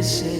এর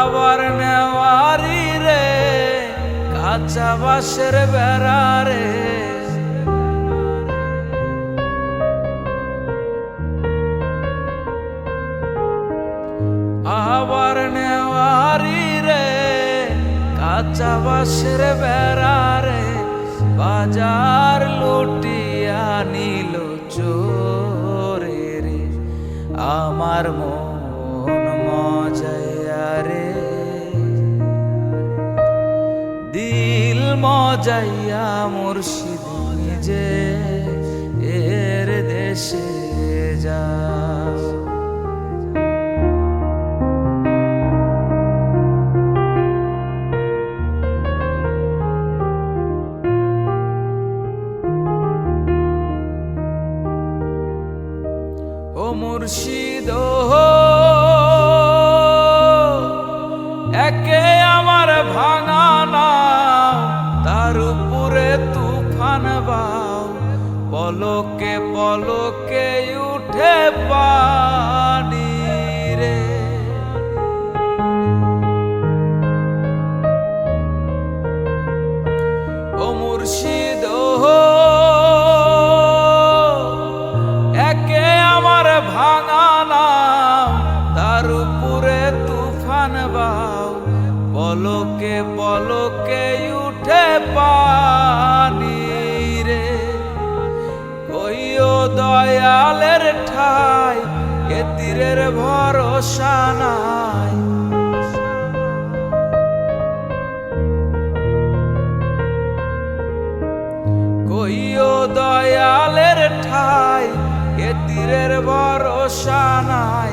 আবার নেওয়ারি রে, কাঁচা বাসের বেড়া রে। আবার নেওয়ারি রে, কাঁচা বাসের বেড়া রে। বাজার লুটিয়া নিল চোরে রে আমার মন দিল মজাইয়া মুর্শিদ নিজে এর দেশে যা। ও মুর্শিদ পলকে পলকে উঠে পানি। পলকে পলকে উঠে পানি রে। কইও দয়ালের ঠাই, এ তীরের ভরসা নাই। কইও দয়ালের ঠাই, এ তীরের ভরসা নাই।